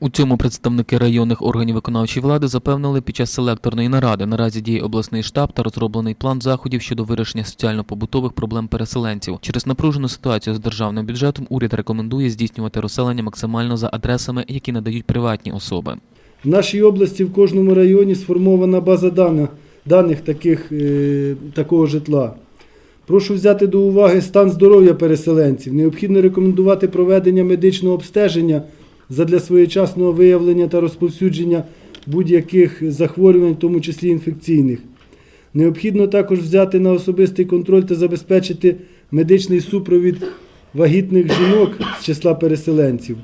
У цьому представники районних органів виконавчої влади запевнили під час селекторної наради. Наразі діє обласний штаб та розроблений план заходів щодо вирішення соціально-побутових проблем переселенців. Через напружену ситуацію з державним бюджетом уряд рекомендує здійснювати розселення максимально за адресами, які надають приватні особи. В нашій області в кожному районі сформована база даних, даних таких, е, такого житла. Прошу взяти до уваги стан здоров'я переселенців. Необхідно рекомендувати проведення медичного обстеження задля своєчасного виявлення та розповсюдження будь-яких захворювань, в тому числі інфекційних. Необхідно також взяти на особистий контроль та забезпечити медичний супровід вагітних жінок з числа переселенців.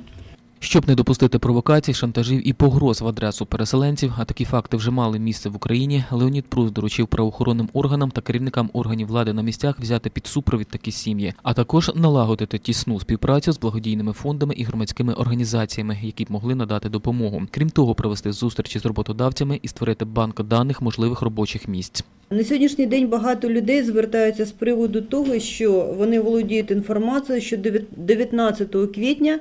Щоб не допустити провокацій, шантажів і погроз в адресу переселенців, а такі факти вже мали місце в Україні. Леонід Прус доручив правоохоронним органам та керівникам органів влади на місцях взяти під супровід такі сім'ї, а також налагодити тісну співпрацю з благодійними фондами і громадськими організаціями, які б могли надати допомогу. Крім того, провести зустрічі з роботодавцями і створити банк даних можливих робочих місць. На сьогоднішній день багато людей звертаються з приводу того, що вони володіють інформацією, що 19 квітня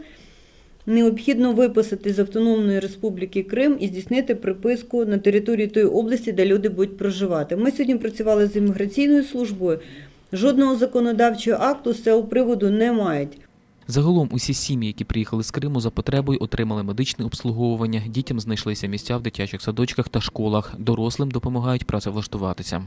необхідно виписати з Автономної Республіки Крим і здійснити приписку на території тої області, де люди будуть проживати. Ми сьогодні працювали з імміграційною службою. Жодного законодавчого акту з цього приводу не мають. Загалом усі сім'ї, які приїхали з Криму за потребою, отримали медичне обслуговування. Дітям знайшлися місця в дитячих садочках та школах. Дорослим допомагають працевлаштуватися.